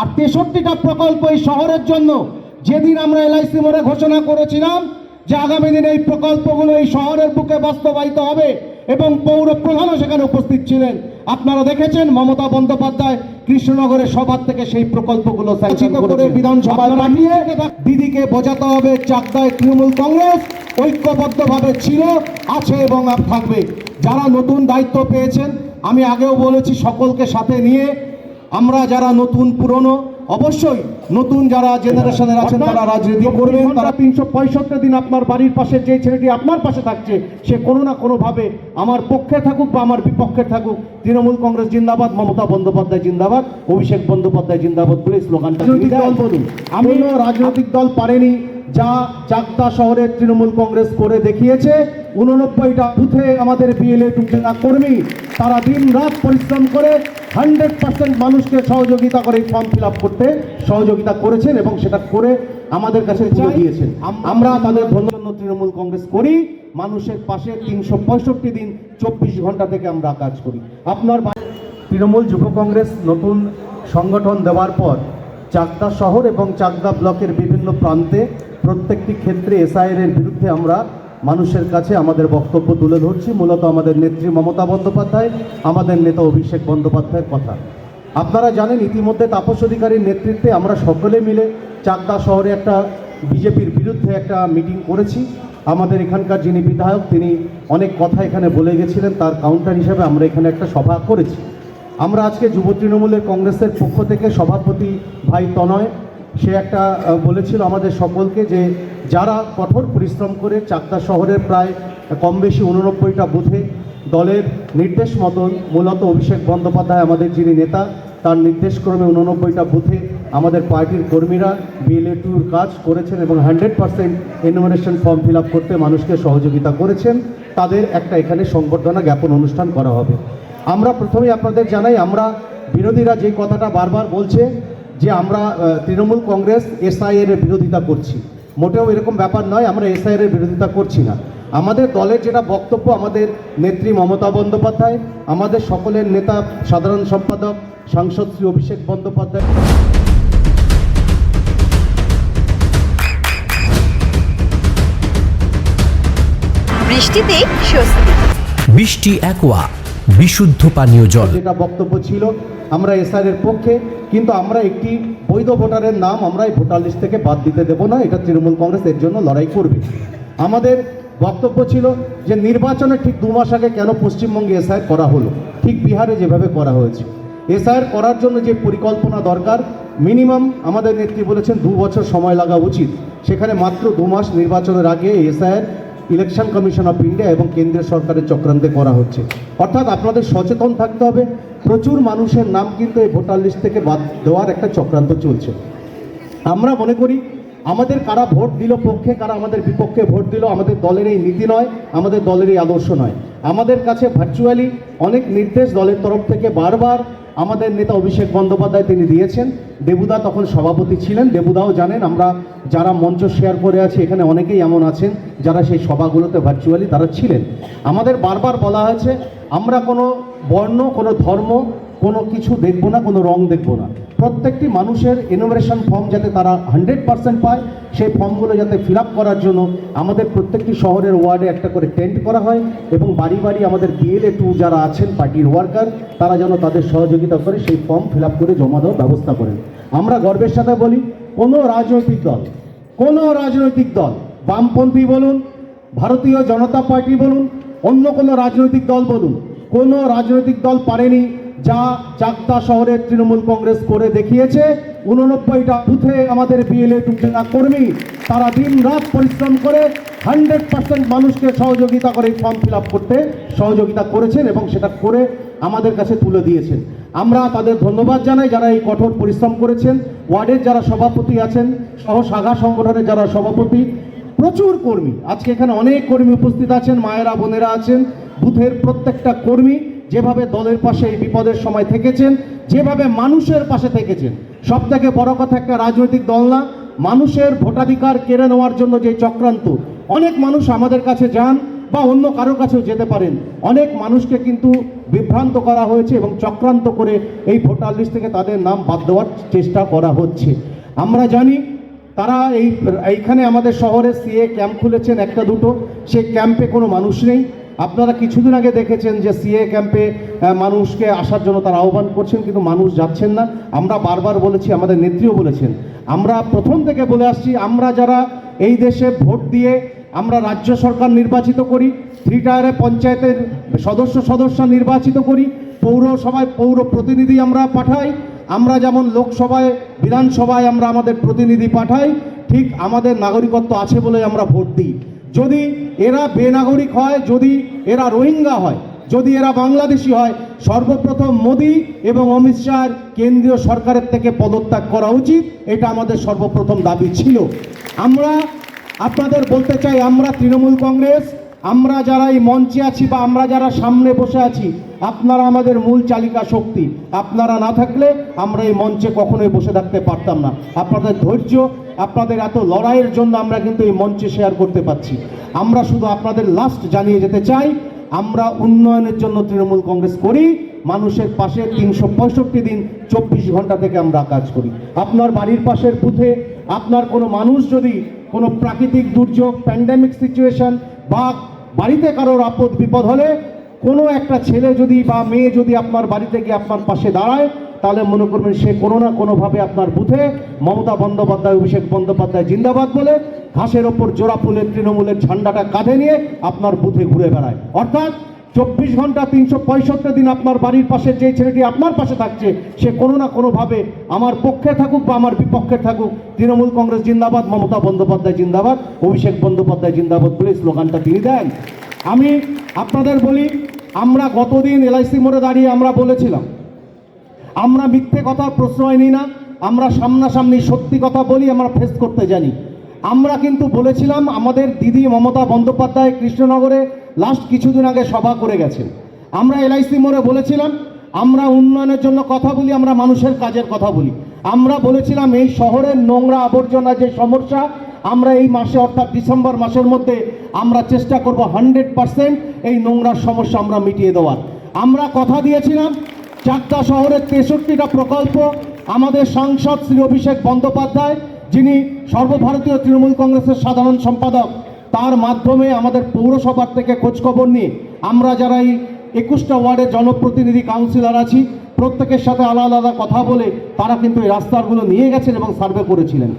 আর তেষট্টিটা প্রকল্প এই শহরের জন্য যেদিন আমরা এলআইসি মোড়ে ঘোষণা করেছিলাম যে আগামী দিনে এই প্রকল্পগুলো এই শহরের বুকে বাস্তবায়িত হবে এবং পৌর প্রধানও সেখানে উপস্থিত ছিলেন। আপনারা দেখেছেন মমতা বন্দ্যোপাধ্যায় কৃষ্ণনগরের সভার থেকে সেই প্রকল্পগুলো করে বিধানসভায় পাঠিয়ে দিদিকে বোঝাতে হবে চাকদায় তৃণমূল কংগ্রেস ঐক্যবদ্ধভাবে ছিল আছে এবং আর থাকবে। যারা নতুন দায়িত্ব পেয়েছেন আমি আগেও বলেছি সকলকে সাথে নিয়ে আমরা যারা নতুন পুরনো অবশ্যই নতুন যারা জেনারেশনের আছেন তারা রাজনীতি করবেন তারা তিনশো পঁয়ষট্টি দিন আপনার বাড়ির পাশে যে ছেলেটি আপনার পাশে থাকছে সে কোনো না কোনোভাবে আমার পক্ষে থাকুক বা আমার বিপক্ষে থাকুক তৃণমূল কংগ্রেস জিন্দাবাদ মমতা বন্দ্যোপাধ্যায় জিন্দাবাদ অভিষেক বন্দ্যোপাধ্যায় জিন্দাবাদ বলে স্লোগানটা রাজনৈতিক দল বলুন। আমি রাজনৈতিক দল পারেনি যা চাকদা শহরের তৃণমূল কংগ্রেস করে দেখিয়েছে। উননব্বইটা বুথে আমাদের বিএলএ টুকরা কর্মী তারা দিন রাত পরিশ্রম করে হান্ড্রেড পার্সেন্ট মানুষকে সহযোগিতা করে ফর্ম ফিল করতে সহযোগিতা করেছেন এবং সেটা করে আমাদের কাছে তুলে দিয়েছেন। আমরা তাদের ধন্যবাদ তৃণমূল কংগ্রেস করি মানুষের পাশে তিনশো পঁয়ষট্টি দিন চব্বিশ ঘণ্টা থেকে আমরা কাজ করি। আপনার তৃণমূল যুব কংগ্রেস নতুন সংগঠন দেওয়ার পর চাকদা শহর এবং চাকদা ব্লকের বিভিন্ন প্রান্তে প্রত্যেকটি ক্ষেত্রে এসআইআর বিরুদ্ধে আমরা মানুষের কাছে আমাদের বক্তব্য তুলে ধরছি। মূলত আমাদের নেত্রী মমতা বন্দ্যোপাধ্যায়, আমাদের নেতা অভিষেক বন্দ্যোপাধ্যায়ের কথা। আপনারা জানেন, ইতিমধ্যে তাপস অধিকারীর নেতৃত্বে আমরা সকলে মিলে চাকদা শহরে একটা বিজেপির বিরুদ্ধে একটা মিটিং করেছি। আমাদের এখানকার যিনি বিধায়ক, তিনি অনেক কথা এখানে বলে গেছিলেন। তার কাউন্টার হিসেবে আমরা এখানে একটা সভা করেছি। আমরা আজকে যুব তৃণমূলের কংগ্রেসের পক্ষ থেকে সভাপতি ভাই তনয় সে একটা বলেছিল আমাদের সকলকে যে যারা কঠোর পরিশ্রম করে চাকদা শহরের প্রায় কম বেশি উননব্বইটা বুথে দলের নির্দেশ মতন মূলত অভিষেক বন্দ্যোপাধ্যায় আমাদের যিনি নেতা, তার নির্দেশক্রমে উননব্বইটা বুথে আমাদের পার্টির কর্মীরা বিএলএ টুর কাজ করেছেন এবং hundred percent enumeration form fill করতে মানুষকে সহযোগিতা করেছেন। তাদের একটা এখানে সংবর্ধনা জ্ঞাপন অনুষ্ঠান করা হবে। আমরা প্রথমেই আপনাদের জানাই, আমরা বিরোধীরা যে কথাটা বারবার বলছে যে আমরা তৃণমূল কংগ্রেস এসআইএর বিরোধিতা করছি। মোটেও এরকম ব্যাপার নয় আমরা এসআইএর এর বিরোধিতা করছি না। আমাদের দলের যেটা বক্তব্য আমাদের নেত্রী মমতা বন্দ্যোপাধ্যায় আমাদের সকলের নেতা সাধারণ সম্পাদক সাংসদ শ্রী অভিষেক বন্দ্যোপাধ্যায়। বৃষ্টিতে স্বস্তি। বৃষ্টি অ্যাকোয়া বিশুদ্ধ পানীয় জল। যেটা বক্তব্য ছিল আমরা এসআর এর পক্ষে, কিন্তু আমরা একটি বৈধ ভোটারের নাম আমরা এই ভোটার লিস্ট থেকে বাদ দিতে দেব না, এটা তৃণমূল কংগ্রেস এর জন্য লড়াই করবে। আমাদের বক্তব্য ছিল যে নির্বাচনের ঠিক দু মাস আগে কেন পশ্চিমবঙ্গে এসআইআর করা হলো? ঠিক বিহারে যেভাবে করা হয়েছে। এসআইআর করার জন্য যে পরিকল্পনা দরকার, মিনিমাম আমাদের নেত্রী বলেছেন দু বছর সময় লাগা উচিত। সেখানে মাত্র দু মাস নির্বাচনের আগে SIR election commission of India এবং কেন্দ্রীয় সরকারের চক্রান্তে করা হচ্ছে। অর্থাৎ আপনাদের সচেতন থাকতে হবে। প্রচুর মানুষের নাম কিন্তু এই ভোটার লিস্ট থেকে বাদ দেওয়ার একটা চক্রান্ত চলছে। আমরা মনে করি, আমাদের কারা ভোট দিল পক্ষে, কারা আমাদের বিপক্ষে ভোট দিল, আমাদের দলের এই নীতি নয়, আমাদের দলের এই আদর্শ নয়। আমাদের কাছে ভার্চুয়ালি অনেক নির্দেশ দলের তরফ থেকে বারবার আমাদের নেতা অভিষেক বন্দ্যোপাধ্যায় তিনি দিয়েছেন। দেবুদা তখন সভাপতি ছিলেন। দেবুদাও জানেন, আমরা যারা মঞ্চ শেয়ার করে আছি, এখানে অনেকেই এমন আছেন যারা সেই সভাগুলোতে ভার্চুয়ালি তারা ছিলেন। আমাদের বারবার বলা হয়েছে, আমরা কোনো বর্ণ, কোনো ধর্ম, কোনো কিছু দেখব না, কোনো রং দেখব না। প্রত্যেকটি মানুষের এনোভেশন ফর্ম যাতে তারা হান্ড্রেড পার্সেন্ট পায়, সেই ফর্মগুলো যাতে ফিল করার জন্য আমাদের প্রত্যেকটি শহরের ওয়ার্ডে একটা করে টেন্ট করা হয় এবং বাড়ি বাড়ি আমাদের বিএলএ টু যারা আছেন পার্টির ওয়ার্কার তারা যেন তাদের সহযোগিতা করে সেই ফর্ম ফিল করে জমা দেওয়ার ব্যবস্থা করেন। আমরা গর্বের সাথে বলি, কোনো রাজনৈতিক দল, কোনো রাজনৈতিক দল, বামপন্থী বলুন, ভারতীয় জনতা পার্টি বলুন, অন্য কোনো রাজনৈতিক দল বলুন, কোনো রাজনৈতিক দল পারেনি যা চাকদা শহরের তৃণমূল কংগ্রেস করে দেখিয়েছে। উননব্বইটা বুথে আমাদের বিএলএ টুকরা কর্মী, তারা দিন রাত পরিশ্রম করে হান্ড্রেড পার্সেন্ট মানুষকে সহযোগিতা করে ফর্ম ফিল করতে সহযোগিতা করেছেন এবং সেটা করে আমাদের কাছে তুলে দিয়েছেন। আমরা তাদের ধন্যবাদ জানাই যারা এই কঠোর পরিশ্রম করেছেন। ওয়ার্ডের যারা সভাপতি আছেন, সহ শাখা সংগঠনের যারা সভাপতি, প্রচুর কর্মী। আজকে এখানে অনেক কর্মী উপস্থিত আছেন, মায়েরা, বোনেরা আছেন। বুথের প্রত্যেকটা কর্মী যেভাবে দলের পাশে এই বিপদের সময় থেকেছেন, যেভাবে মানুষের পাশে থেকেছেন, সব থেকে বড় কথা একটা রাজনৈতিক দল না, মানুষের ভোটাধিকার কেড়ে নেওয়ার জন্য যে চক্রান্ত, অনেক মানুষ আমাদের কাছে যান বা অন্য কারোর কাছেও যেতে পারেন, অনেক মানুষকে কিন্তু বিভ্রান্ত করা হয়েছে এবং চক্রান্ত করে এই ভোটার লিস্ট থেকে তাদের নাম বাদ দেওয়ার চেষ্টা করা হচ্ছে। আমরা জানি তারা এই, এইখানে আমাদের শহরে সিএ ক্যাম্প খুলেছেন একটা দুটো, সেই ক্যাম্পে কোনো মানুষ নেই। আপনারা কিছুদিন আগে দেখেছেন যে সিএ ক্যাম্পে মানুষকে আসার জন্য তারা আহ্বান করছেন, কিন্তু মানুষ যাচ্ছেন না। আমরা বারবার বলেছি, আমাদের নেত্রীও বলেছেন। আমরা প্রথম থেকে বলে আসছি, আমরা যারা এই দেশে ভোট দিয়ে আমরা রাজ্য সরকার নির্বাচিত করি থ্রি টায়ারে পঞ্চায়েতের সদস্য সদস্য নির্বাচিত করি, পৌরসভায় পৌর প্রতিনিধি আমরা পাঠাই, আমরা যেমন লোকসভায়, বিধানসভায় আমরা আমাদের প্রতিনিধি পাঠাই, ঠিক আমাদের নাগরিকত্ব আছে বলে আমরা ভোট দিই। যদি এরা বেনাগরিক হয়, যদি এরা রোহিঙ্গা হয়, যদি এরা বাংলাদেশি হয়, সর্বপ্রথম মোদি এবং অমিত শাহর কেন্দ্রীয় সরকারের থেকে পদত্যাগ করা উচিত। এটা আমাদের সর্বপ্রথম দাবি ছিল। আমরা আপনাদের বলতে চাই, আমরা তৃণমূল কংগ্রেস আমরা যারা এই মঞ্চে আছি বা আমরা যারা সামনে বসে আছি, আপনারা আমাদের মূল চালিকা শক্তি। আপনারা না থাকলে আমরা এই মঞ্চে কখনোই বসে থাকতে পারতাম না। আপনাদের ধৈর্য, আপনাদের এত লড়াইয়ের জন্য আমরা কিন্তু এই মঞ্চে শেয়ার করতে পারছি। আমরা শুধু আপনাদের লাস্ট জানিয়ে যেতে চাই, আমরা উন্নয়নের জন্য তৃণমূল কংগ্রেস করি, মানুষের পাশে তিনশো পঁয়ষট্টি দিন চব্বিশ ঘণ্টা থেকে আমরা কাজ করি। আপনার বাড়ির পাশের বুথে আপনার কোনো মানুষ যদি কোনো প্রাকৃতিক দুর্যোগ প্যান্ডেমিক সিচুয়েশন বা বাড়িতে কারোর আপদ, বিপদ হলে কোনো একটা ছেলে যদি বা মেয়ে যদি আপনার বাড়িতে গিয়ে আপনার পাশে দাঁড়ায়, তাহলে মনে করবেন সে কোনো না কোনোভাবে আপনার বুথে মমতা বন্দ্যোপাধ্যায়, অভিষেক বন্দ্যোপাধ্যায় জিন্দাবাদ বলে ঘাসের ওপর জোড়া ফুলের, তৃণমূলের ঝান্ডাটা কাঁধে নিয়ে আপনার বুথে ঘুরে বেড়ায়। অর্থাৎ চব্বিশ ঘণ্টা তিনশো পঁয়ষট্টি দিন আপনার বাড়ির পাশে যে ছেলেটি আপনার পাশে থাকছে, সে কোনো না কোনোভাবে আমার পক্ষে থাকুক বা আমার বিপক্ষে থাকুক, তৃণমূল কংগ্রেস জিন্দাবাদ, মমতা বন্দ্যোপাধ্যায় জিন্দাবাদ, অভিষেক বন্দ্যোপাধ্যায় জিন্দাবাদ বলে স্লোগানটা তিনি দেন। আমি আপনাদের বলি, আমরা গতদিন এলআইসি মোড়ে দাঁড়িয়ে আমরা বলেছিলাম, আমরা মিথ্যে কথার প্রশ্রয় নিই না, আমরা সামনাসামনি সত্যি কথা বলি, আমরা ফেস করতে জানি। আমরা কিন্তু বলেছিলাম, আমাদের দিদি মমতা বন্দ্যোপাধ্যায় কৃষ্ণনগরে লাস্ট কিছুদিন আগে সভা করে গেছেন। আমরা এলআইসি মোড়ে বলেছিলাম, আমরা উন্নয়নের জন্য কথা বলি, আমরা মানুষের কাজের কথা বলি। আমরা বলেছিলাম, এই শহরের নোংরা আবর্জনা যে সমস্যা, আমরা এই মাসে অর্থাৎ ডিসেম্বর মাসের মধ্যে আমরা চেষ্টা করব হান্ড্রেড পার্সেন্ট এই নোংরার সমস্যা আমরা মিটিয়ে দেওয়ার। আমরা কথা দিয়েছিলাম চাকদা শহরের তেষট্টিটা প্রকল্প, আমাদের সাংসদ শ্রী অভিষেক বন্দ্যোপাধ্যায়, যিনি সর্বভারতীয় তৃণমূল কংগ্রেসের সাধারণ সম্পাদক তার মাধ্যমে আমাদের পৌরসভার থেকে খোঁজখবর নিয়ে আমরা যারা এই একুশটা ওয়ার্ডের জনপ্রতিনিধি কাউন্সিলর আছি, প্রত্যেকের সাথে আলাদা আলাদা কথা বলে তারা কিন্তু এই রাস্তাগুলো নিয়ে গেছেন এবং সার্ভে করেছিলেন।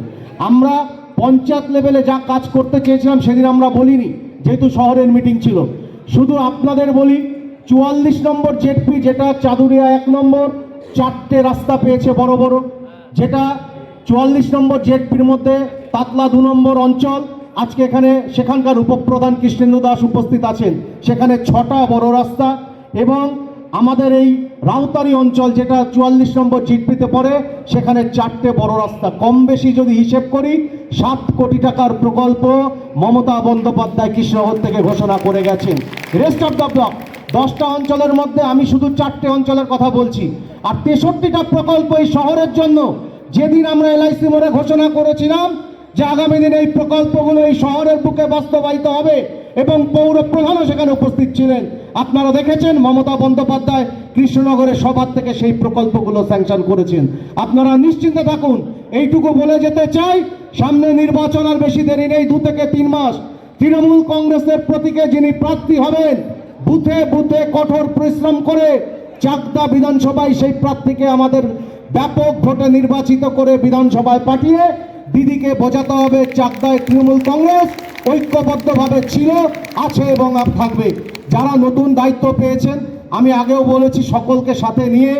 আমরা পঞ্চায়েত লেভেলে যা কাজ করতে চেয়েছিলাম সেদিন আমরা বলিনি, যেহেতু শহরের মিটিং ছিল। শুধু আপনাদের বলি, চুয়াল্লিশ নম্বর জেডপি যেটা চাদুরিয়া এক নম্বর, চারটে রাস্তা পেয়েছে বড় বড়। যেটা চুয়াল্লিশ নম্বর জেডপির মধ্যে তাতলা দু নম্বর অঞ্চল আজকে এখানে সেখানকার উপপ্রধান কৃষ্ণেন্দু দাস উপস্থিত আছেন। সেখানে ছটা বড় রাস্তা এবং আমাদের এই রাউতারি অঞ্চল যেটা চুয়াল্লিশ নম্বর জিটপিতে পড়ে, সেখানে চারটে বড় রাস্তা। কম বেশি যদি হিসেব করি, সাত কোটি টাকার প্রকল্প মমতা বন্দ্যোপাধ্যায় কৃষ্ণনগর থেকে ঘোষণা করে গেছেন। রেস্ট অফ দ্য ব্লক দশটা অঞ্চলের মধ্যে আমি শুধু চারটে অঞ্চলের কথা বলছি। আর তেষট্টিটা প্রকল্প এই শহরের জন্য, যেদিন আমরা এলআইসি মোড়ে ঘোষণা করেছিলাম যে আগামী দিনে এই প্রকল্পগুলো এই শহরের বুকে বাস্তবায়িত হবে এবং পৌর প্রধানও সেখানে উপস্থিত ছিলেন। আপনারা দেখেছেন মমতা বন্দ্যোপাধ্যায় কৃষ্ণনগরের সবার থেকে সেই প্রকল্পগুলো স্যাংশন করেছেন। আপনারা নিশ্চিন্তে থাকুন, এইটুকু বলে যেতে চাই, সামনে নির্বাচন আর বেশি দেরি নেই, দু থেকে তিন মাস। তৃণমূল কংগ্রেসের প্রতীকে যিনি প্রার্থী হবেন, বুথে বুথে কঠোর পরিশ্রম করে চাকদা বিধানসভায় সেই প্রার্থীকে আমাদের ব্যাপক ভোটে নির্বাচিত করে বিধানসভায় পাঠিয়ে দিদিকে বোঝাতে হবে চাকদায় তৃণমূল কংগ্রেস ঐক্যবদ্ধভাবে ছিল, আছে এবং আর থাকবে। যারা নতুন দায়িত্ব পেয়েছেন, আমি আগেও বলেছি সকলকে সাথে নিয়ে,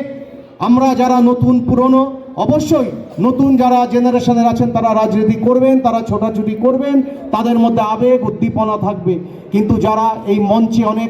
আমরা যারা নতুন পুরনো, অবশ্যই নতুন যারা জেনারেশনের আছেন, তারা রাজনীতি করবেন, তারা ছোটাছুটি করবেন, তাদের মধ্যে আবেগ, উদ্দীপনা থাকবে। কিন্তু যারা এই মঞ্চে অনেক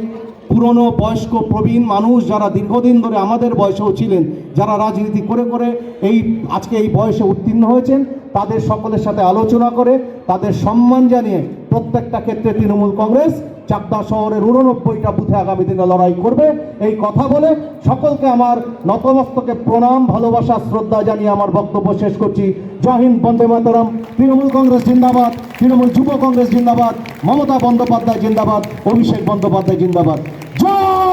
পুরনো বয়স্ক প্রবীণ মানুষ যারা দীর্ঘদিন ধরে আমাদের বয়সেও ছিলেন, যারা রাজনীতি করে করে এই, আজকে এই বয়সে উত্তীর্ণ হয়েছেন, তাদের সকলের সাথে আলোচনা করে তাদের সম্মান জানিয়ে প্রত্যেকটা ক্ষেত্রে তৃণমূল কংগ্রেস চাকদা শহরের উননব্বইটা বুথে আগামী দিনে লড়াই করবে। এই কথা বলে সকলকে আমার নতমস্তকে প্রণাম, ভালোবাসা, শ্রদ্ধা জানিয়ে আমার বক্তব্য শেষ করছি। জয় বন্দে মাতরম। তৃণমূল কংগ্রেস জিন্দাবাদ, তৃণমূল যুব কংগ্রেস জিন্দাবাদ, মমতা বন্দ্যোপাধ্যায় জিন্দাবাদ, অভিষেক বন্দ্যোপাধ্যায় জিন্দাবাদ।